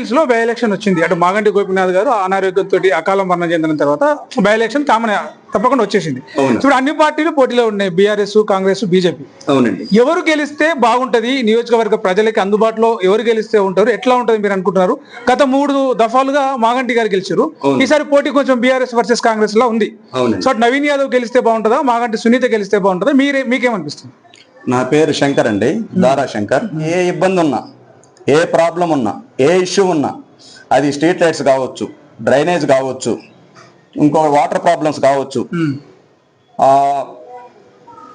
Jubilee లో by election వచ్చింది. అటు మాగంటి గోపినాథ్ గారు అనారోగ్యంతో అకాలం మరణం చెందిన తర్వాత బై ఎలక్షన్ కామన్ తప్పకుండా వచ్చేసింది. ఇప్పుడు అన్ని పార్టీలు పోటీలో ఉన్నాయి. బీఆర్ఎస్ కాంగ్రెస్ బీజేపీ అవునండి. ఎవరు గెలిస్తే బాగుంటది? నియోజకవర్గ ప్రజలకి అందుబాటులో ఎవరు గెలిస్తే ఉంటారు? ఎట్లా ఉంటది మీరు అనుకుంటున్నారు? గత మూడు దఫాలుగా మాగంటి గారు గెలిచారు. ఈసారి పోటీ కొంచెం బీఆర్ఎస్ వర్సెస్ కాంగ్రెస్ లా ఉంది. సో నవీన్ యాదవ్ గెలిస్తే బాగుంటుందా? మాగంటి సునీత గెలిస్తే బాగుంటుందా? మీరే మీకేమనిపిస్తుంది? నా పేరు శంకర్ అండి. దారా శంకర్. ఏ ఇబ్బంది ఉన్నా ఏ ప్రాబ్లం ఉన్నా ఏ ఇష్యూ ఉన్నా అది స్ట్రీట్ లైట్స్ కావచ్చు డ్రైనేజ్ కావచ్చు ఇంకో వాటర్ ప్రాబ్లమ్స్ కావచ్చు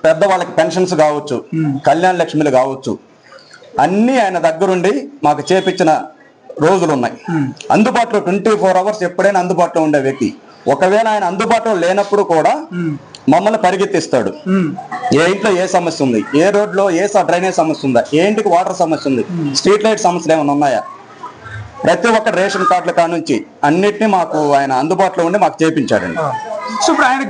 పెద్దవాళ్ళకి పెన్షన్స్ కావచ్చు కళ్యాణ లక్ష్మిలు కావచ్చు అన్నీ ఆయన దగ్గరుండి మాకు చేపించిన రోజులు ఉన్నాయి అందుబాటులో ట్వంటీ ఫోర్ అవర్స్ ఎప్పుడైనా అందుబాటులో ఉండే వ్యక్తి. ఒకవేళ ఆయన అందుబాటులో లేనప్పుడు కూడా మమ్మల్ని పరిగెత్తిస్తాడు. ఏ ఇంట్లో ఏ సమస్య ఉంది? ఏ రోడ్లో ఏ డ్రైనేజ్ సమస్య ఉందా? ఏ ఇంటికి వాటర్ సమస్య ఉంది? స్ట్రీట్ లైట్ సమస్యలు ఏమైనా ఉన్నాయా? ప్రతి ఒక్క రేషన్ కార్డుల కానుంచి అన్నిటినీ మాకు ఆయన అందుబాటులో ఉండి మాకు చేపించాడండి. సో ఇప్పుడు ఆయన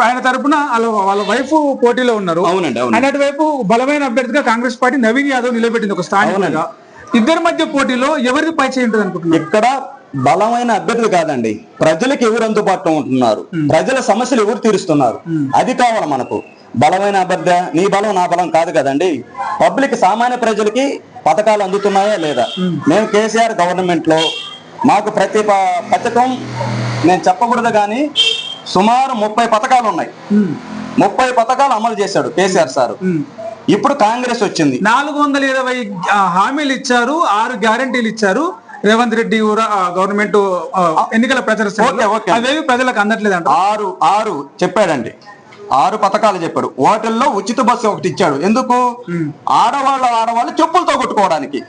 ఆయన- తరపున వాళ్ళ వాళ్ళ వైఫ్ పోటీలో ఉన్నారు. అవునండి అవును వైపు బలమైన అభ్యర్థిగా కాంగ్రెస్ పార్టీ నవీన్ యాదవ్ నిలబెట్టింది ఒక స్థానికంగా ఇద్దరి మధ్య పోటీలో ఎవరిది పై చేయి ఉంటుంది అనుకుంటున్నారు ఇక్కడ బలమైన అభ్యర్థులు కాదండి. ప్రజలకు ఎవరు అందుబాటులో ఉంటున్నారు? ప్రజల సమస్యలు ఎవరు తీరుస్తున్నారు? అది కావాలి మనకు. బలమైన అభ్యర్థి నీ బలం నా బలం కాదు కదండి. పబ్లిక్ సామాన్య ప్రజలకి పథకాలు అందుతున్నాయా లేదా? మేము. కేసీఆర్ గవర్నమెంట్లో మాకు ప్రతి పథకం నేను చెప్పకూడదు కానీ సుమారు ముప్పై పథకాలు ఉన్నాయి. ముప్పై పథకాలు అమలు చేశాడు కేసీఆర్ సార్. ఇప్పుడు కాంగ్రెస్ వచ్చింది. నాలుగు వందల ఇరవై హామీలు ఇచ్చారు ఆరు గ్యారంటీలు ఇచ్చారు. రేవంత్ రెడ్డి కూడా గవర్నమెంట్ ఎన్నికల ప్రచార. అవేవి ప్రజలకు అందట్లేదంట ఆరు ఆరు చెప్పాడండి. ఆరు పథకాలు చెప్పాడు. వాటిల్లో ఉచిత బస్సు ఒకటి ఇచ్చాడు. ఎందుకు? ఆడవాళ్ళు ఆడవాళ్ళు చెప్పులతో కొట్టుకోవడానికి.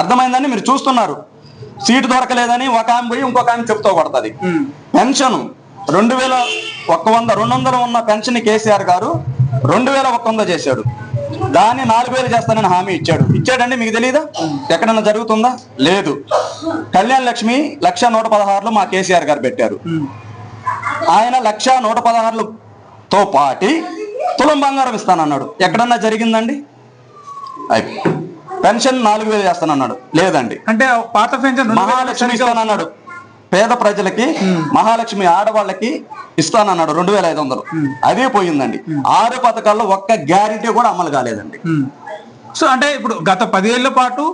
అర్థమైందని మీరు చూస్తున్నారు. సీటు దొరకలేదని ఒక ఆమె పోయి ఇంకొక ఆమె చెప్పుతో కొడుతుంది. పెన్షన్. రెండు వేల ఒక్క వంద రెండు వందలు ఉన్న పెన్షన్ కేసీఆర్ గారు రెండు వేల ఒక్క వంద చేశాడు. దాన్ని నాలుగు వేలు చేస్తానని హామీ ఇచ్చాడు. ఇచ్చాడండి మీకు తెలియదా ఎక్కడన్నా జరుగుతుందా? లేదు. కళ్యాణ్ లక్ష్మి లక్ష నూట పదహారులు మా కేసీఆర్ గారు పెట్టారు. ఆయన లక్ష నూట పదహారులతో పాటి తులం బంగారం ఇస్తానన్నాడు. ఎక్కడన్నా జరిగిందండి? పెన్షన్ నాలుగు వేలు చేస్తానన్నాడు. లేదండి. అంటే పాత పెన్షన్ మహాలక్ష్మి ఇస్తానన్నాడు. పేద ప్రజలకి మహాలక్ష్మి ఆడవాళ్ళకి ఇస్తానన్నాడు రెండు వేల ఐదు వందలు. అదే పోయిందండి. ఆరు పథకాల్లో ఒక్క గ్యారెంటీ కూడా అమలు కాలేదండి. సో అంటే ఇప్పుడు గత పదేళ్ళ పాటు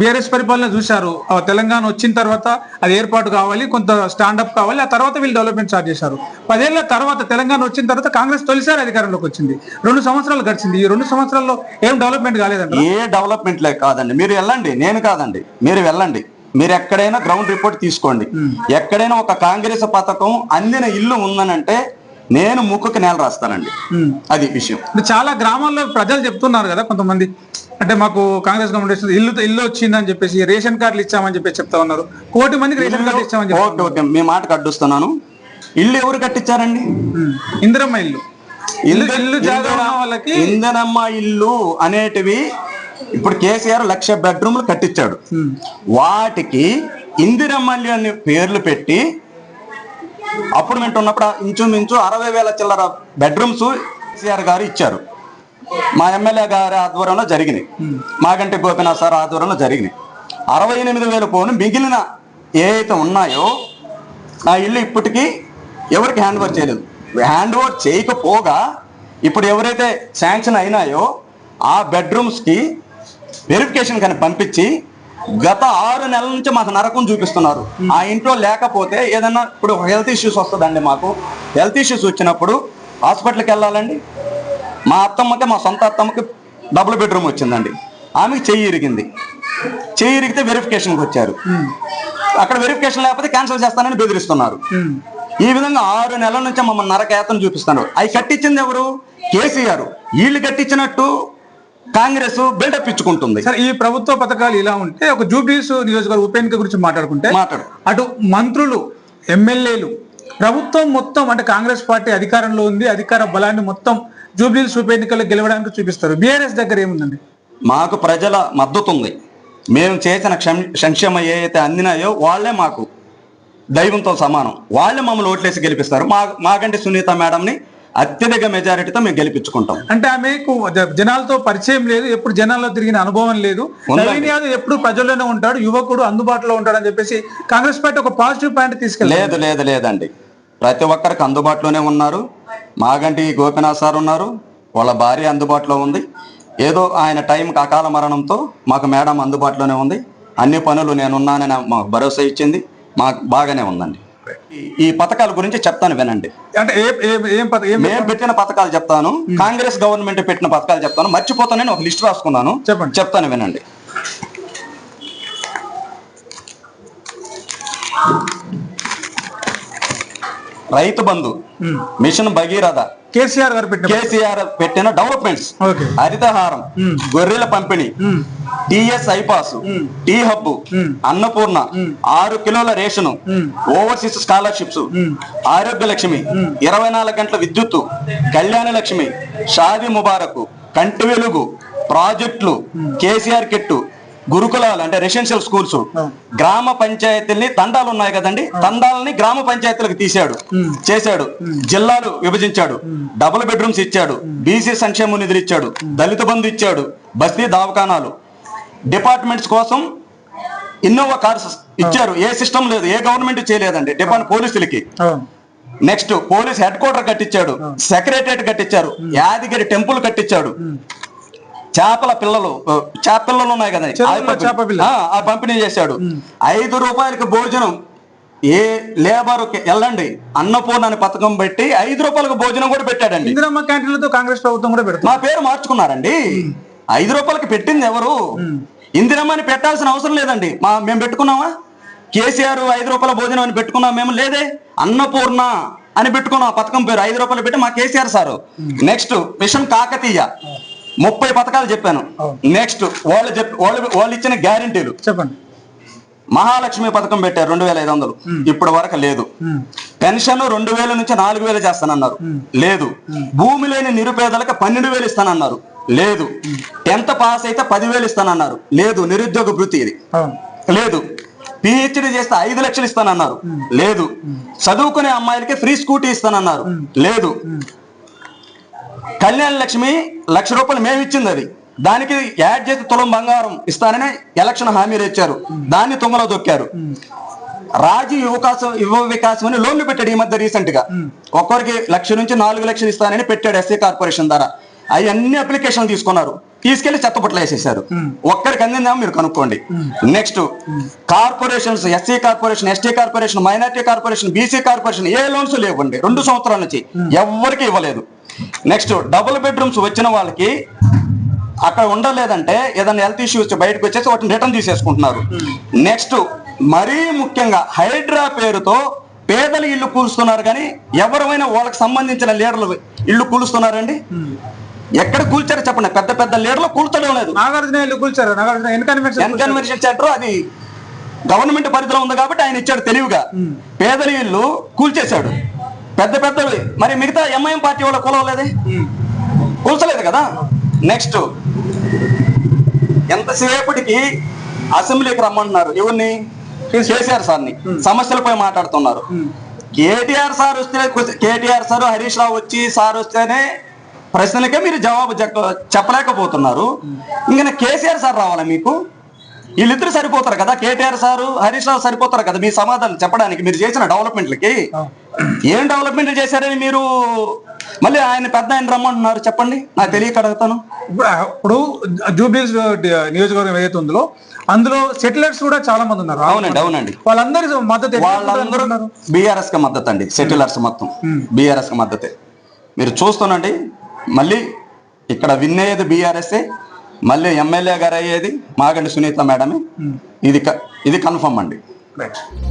బీఆర్ఎస్ పరిపాలన చూశారు. ఆ తెలంగాణ వచ్చిన తర్వాత అది ఏర్పాటు కావాలి కొంత స్టాండప్ కావాలి ఆ తర్వాత వీళ్ళు డెవలప్మెంట్ స్టార్ట్ చేశారు. పదేళ్ళ తర్వాత తెలంగాణ వచ్చిన తర్వాత కాంగ్రెస్ తొలిసారి అధికారంలోకి వచ్చింది. రెండు సంవత్సరాలు గడిచింది. ఈ రెండు సంవత్సరాల్లో ఏం డెవలప్మెంట్ కాలేదంట ఏ డెవలప్మెంట్ కాదండి. మీరు వెళ్ళండి. నేను కాదండి. మీరు వెళ్ళండి. మీరు ఎక్కడైనా గ్రౌండ్ రిపోర్ట్ తీసుకోండి. ఎక్కడైనా ఒక కాంగ్రెస్ పథకం అందిన ఇల్లు ఉందనంటే నేను ముక్కుకి నేల రాస్తానండి. అది విషయం. చాలా గ్రామాల్లో ప్రజలు చెప్తున్నారు కదా కొంతమంది. అంటే మాకు కాంగ్రెస్ గవర్నమెంట్ ఇల్లు ఇల్లు వచ్చిందని చెప్పేసి రేషన్ కార్డులు ఇచ్చామని చెప్పేసి చెప్తా ఉన్నారు. కోటి మందికి రేషన్ కార్డు ఇచ్చామని ఓకే ఓకే. మీ మాట కడ్డుస్తున్నాను ఇల్లు ఎవరు కట్టించారండి. ఇందిరమ్మ ఇల్లు. ఇల్లు ఇల్లు వాళ్ళకి ఇందనమ్మ ఇల్లు అనేటివి ఇప్పుడు కేసీఆర్ లక్ష బెడ్రూమ్లు కట్టించాడు. వాటికి ఇందిరమ్మ ఇల్లు అనే పేర్లు పెట్టి అప్పుడు మేము ఉన్నప్పుడు ఇంచుమించు అరవై వేల చిల్లర బెడ్రూమ్స్ కేసీఆర్ గారు ఇచ్చారు. మా ఎమ్మెల్యే గారి ఆధ్వర్యంలో జరిగినాయి. మాగంటి గోపినాథ్ సార్ ఆధ్వర్యంలో జరిగినాయి. అరవై ఎనిమిది వేల పోను మిగిలిన ఏ అయితే ఉన్నాయో ఆ ఇల్లు ఇప్పటికీ ఎవరికి హ్యాండ్ ఓవర్ చేయలేదు. హ్యాండ్ ఓవర్ చేయకపోగా ఇప్పుడు ఎవరైతే శాంక్షన్ అయినాయో ఆ బెడ్రూమ్స్కి వెరిఫికేషన్ కానీ పంపించి గత ఆరు నెలల నుంచి మాకు నరకం చూపిస్తున్నారు. ఆ ఇంట్లో లేకపోతే ఏదన్నా ఇప్పుడు హెల్త్ ఇష్యూస్ వస్తుందండి మాకు. హెల్త్ ఇష్యూస్ వచ్చినప్పుడు హాస్పిటల్కి వెళ్ళాలండి. మా అత్తమ్మకి మా సొంత అత్తమ్మకి డబుల్ బెడ్రూమ్ వచ్చిందండి. ఆమెకి చెయ్యి ఇరిగింది. చెయ్యి ఇరిగితే వెరిఫికేషన్కి వచ్చారు. అక్కడ వెరిఫికేషన్ లేకపోతే క్యాన్సిల్ చేస్తానని బెదిరిస్తున్నారు. ఈ విధంగా ఆరు నెలల నుంచి మమ్మల్ని నరకేతను చూపిస్తున్నారు. అవి కట్టించింది ఎవరు? కేసీఆర్. వీళ్ళు కట్టించినట్టు కాంగ్రెస్ బిల్డప్ ఇచ్చుకుంటుంది. సరే ఈ ప్రభుత్వ పథకాలు ఇలా ఉంటే ఒక జూబ్లీస్ నియోజకవర్గ ఉప ఎన్నిక గురించి మాట్లాడుకుంటే మాట్లాడు. అటు మంత్రులు ఎమ్మెల్యేలు ప్రభుత్వం మొత్తం అంటే కాంగ్రెస్ పార్టీ అధికారంలో ఉంది అధికార బలాన్ని మొత్తం జూబ్లీస్ ఉప ఎన్నికల్లో గెలవడానికి చూపిస్తారు. బీఆర్ఎస్ దగ్గర ఏముందండి? మాకు ప్రజల మద్దతు ఉంది మేము చేసిన క్షం- సంక్షేమ ఏ అయితే అందినాయో వాళ్ళే మాకు దైవంతో సమానం. వాళ్ళే మమ్మల్ని ఓట్లేసి గెలిపిస్తారు. మా మాకంటే సునీత మేడంని అత్యధిక మెజారిటీతో మేము గెలిపించుకుంటాం. అంటే ఆమెకు జనాలతో పరిచయం లేదు ఎప్పుడు జనాల్లో తిరిగిన అనుభవం లేదు. ఉందండి. నవీన్ యాదవ్ ఎప్పుడు ప్రజల్లోనే ఉంటాడు యువకుడు అందుబాటులో ఉంటాడు అని చెప్పేసి కాంగ్రెస్ పార్టీ ఒక పాజిటివ్ పాయింట్ తీసుకెళ్ళి లేదు లేదు లేదండి. ప్రతి ఒక్కరికి అందుబాటులోనే ఉన్నారు. మాగంటి గోపినాథ్ సార్ ఉన్నారు. వాళ్ళ భార్య అందుబాటులో ఉంది. ఏదో ఆయన టైంకి అకాల మరణంతో మాకు మేడం అందుబాటులోనే ఉంది. అన్ని పనులు నేనున్నానని మాకు భరోసా ఇచ్చింది. మాకు బాగానే ఉందండి. ఈ- పథకాల గురించి చెప్తాను వినండి అంటే మేము పెట్టిన పథకాలు చెప్తాను కాంగ్రెస్ గవర్నమెంట్ పెట్టిన పథకాలు చెప్తాను మర్చిపోతానని ఒక లిస్ట్ రాసుకున్నాను చెప్పండి. చెప్తాను వినండి రైతు బంధు. మిషన్ భగీరథ కేసీఆర్ గారు పెట్టిన కేసీఆర్ పెట్టిన డెవలప్మెంట్స్ హరితహారం. గొర్రెల పంపిణీ. TS iPASS. T hub. Annapurna. ఆరు కిలోల రేషను. ఓవర్సీస్ స్కాలర్షిప్స్ మ్మ్. ఆరోగ్య లక్ష్మి ఇరవై నాలుగు గంటల విద్యుత్తు కళ్యాణ లక్ష్మి షాది ముబారక్ కంటి వెలుగు ప్రాజెక్టులు కేసీఆర్ కిట్టు గురుకులాలు అంటే రెసిడెన్షియల్ స్కూల్స్. గ్రామ పంచాయతీల్ని తండాలు ఉన్నాయి కదండి తండాలని గ్రామ పంచాయతీలకు తీశాడు. చేశాడు జిల్లాలు విభజించాడు డబుల్ బెడ్రూమ్స్ ఇచ్చాడు బీసీ సంక్షేమ నిధులు ఇచ్చాడు దళిత బంధు ఇచ్చాడు బస్తీ దవాఖానాలు డిపార్ట్మెంట్స్ కోసం ఇన్నోవా కార్స్ ఇచ్చారు. ఏ సిస్టమ్ లేదు ఏ గవర్నమెంట్ చేయలేదండి. డిపార్ట్మెంట్ పోలీసులకి. నెక్స్ట్ పోలీస్ హెడ్ క్వార్టర్ కట్టించాడు సెక్రటరియట్ కట్టించారు యాదగిరి టెంపుల్ కట్టించాడు చేపల పిల్లలు చేప పిల్లలు ఉన్నాయి కదా. ఆ, పంపిణీ చేశాడు. ఐదు రూపాయలకి భోజనం ఏ లేబర్ వెళ్ళండి అన్నపూర్ణ అనే పథకం పెట్టి ఐదు రూపాయలకు భోజనం కూడా పెట్టాడండి. ఇందిరమ్మ క్యాంటీన్లతో కాంగ్రెస్ ప్రభుత్వం కూడా మా పేరు మార్చుకున్నారండి. ఐదు రూపాయలకి పెట్టింది ఎవరు? ఇందిరమ్మని పెట్టాల్సిన అవసరం లేదండి. మా మేము పెట్టుకున్నామా? కేసీఆర్ ఐదు రూపాయల భోజనం అని పెట్టుకున్నాం మేము. లేదే అన్నపూర్ణ అని పెట్టుకున్నాం ఆ పథకం పేరు. ఐదు రూపాయలు పెట్టి మా KCR sir. Next mission Kakatiya. ముప్పై పథకాలు చెప్పాను. నెక్స్ట్ వాళ్ళు చెప్ వాళ్ళు వాళ్ళు ఇచ్చిన గ్యారంటీలు. చెప్పండి. మహాలక్ష్మి పథకం పెట్టారు రెండు వేల ఐదు వందలు. ఇప్పటి వరకు లేదు. పెన్షన్ రెండు వేల నుంచి నాలుగు వేలు చేస్తానన్నారు. లేదు. భూమి లేని నిరుపేదలకు పన్నెండు వేలు ఇస్తానన్నారు. లేదు. టెన్త్ పాస్ అయితే పదివేలు ఇస్తానన్నారు. లేదు నిరుద్యోగ వృత్తి ఇది. లేదు. పిహెచ్డి చేస్తే ఐదు లక్షలు ఇస్తానన్నారు. లేదు. చదువుకునే అమ్మాయిలకి ఫ్రీ స్కూటీ ఇస్తానన్నారు. లేదు. కళ్యాణ లక్ష్మి లక్ష రూపాయలు మేము ఇచ్చింది అది. దానికి యాడ్ చేసి తులం బంగారం ఇస్తానని ఎలక్షన్ హామీలు ఇచ్చారు. దాన్ని తుంగలో దొక్కారు రాజీ యువకాశం యువ వికాసం అని లోన్లు పెట్టాడు ఈ మధ్య రీసెంట్గా ఒక్కరికి లక్ష నుంచి నాలుగు లక్షలు ఇస్తానని పెట్టాడు ఎస్సీ కార్పొరేషన్ ద్వారా. అవన్నీ అప్లికేషన్లు తీసుకున్నారు. తీసుకెళ్ళి చెత్తపట్లు వేసేసారు. ఒక్కరికి అందిందేమో మీరు కనుక్కోండి. Next corporations SC corporation ST corporation minority corporation BC corporation ఏ లోన్స్ లేవండి. రెండు సంవత్సరాల నుంచి ఎవ్వరికి ఇవ్వలేదు. నెక్స్ట్ డబుల్ బెడ్రూమ్స్ వచ్చిన వాళ్ళకి అక్కడ ఉండలేదంటే ఏదైనా హెల్త్ ఇష్యూస్ బయటకు వచ్చేసి వాటిని రిటర్న్ తీసేసుకుంటున్నారు. నెక్స్ట్ మరీ ముఖ్యంగా హైడ్రా పేరుతో పేదల ఇల్లు కూలుస్తున్నారు కానీ ఎవరైనా వాళ్ళకి సంబంధించిన లీడర్లు ఇల్లు కూలుస్తున్నారండి? ఎక్కడ కూల్చారో చెప్పండి. పెద్ద పెద్ద లీడర్లు కూల్చడం లేదు. నాగార్జున కూల్చారు? సెంటర్ అది గవర్నమెంట్ పరిధిలో ఉంది కాబట్టి ఆయన ఇచ్చాడు తెలివిగా. పేదల ఇల్లు కూల్చేశాడు. పెద్ద పెద్దవి మరి మిగతా ఎంఐఎం పార్టీ వాళ్ళ కూలవలేదే కూల్చలేదు కదా? నెక్స్ట్ ఎంతసేపటికి అసెంబ్లీకి రమ్మంటున్నారు ఎవరిని? కేసీఆర్. సార్ని. సమస్యలపై మాట్లాడుతున్నారు. కేటీఆర్ సార్ వస్తే కేటీఆర్ సార్ హరీష్ రావు వచ్చి సార్ వస్తేనే ప్రశ్నలకే మీరు జవాబు చెప్ప- చెప్పలేకపోతున్నారు. ఇంకా కేసీఆర్ సార్ రావాలా మీకు? వీళ్ళిద్దరు సరిపోతారు కదా కేటీఆర్ సారు హరీష్ రావు సరిపోతారు కదా మీ సమాధానం చెప్పడానికి మీరు చేసిన డెవలప్మెంట్లకి? ఏం డెవలప్మెంట్ చేశారని మీరు మళ్ళీ ఆయన పెద్ద ఆయన రమ్మంటున్నారు చెప్పండి. నాకు తెలియక అడుగుతాను. ఇప్పుడు జూబ్లీస్ నియోజకవర్గం ఏదైతే ఉందో అందులో సెటిలర్స్ కూడా చాలా మంది ఉన్నారు. అవునండి అవునండి. వాళ్ళందరి మద్దతు వాళ్ళందరూ? బీఆర్ఎస్కి మద్దతు అండి సెటిలర్స్ మొత్తం. బీఆర్ఎస్కి మద్దతే. మీరు చూస్తున్నండి మళ్ళీ ఇక్కడ విన్ అయ్యేది బీఆర్ఎస్ఏ మళ్ళీ ఎమ్మెల్యే గారు అయ్యేది మాగండి సునీత మేడమే. ఇది క- ఇది కన్ఫర్మ్ అండి. Right.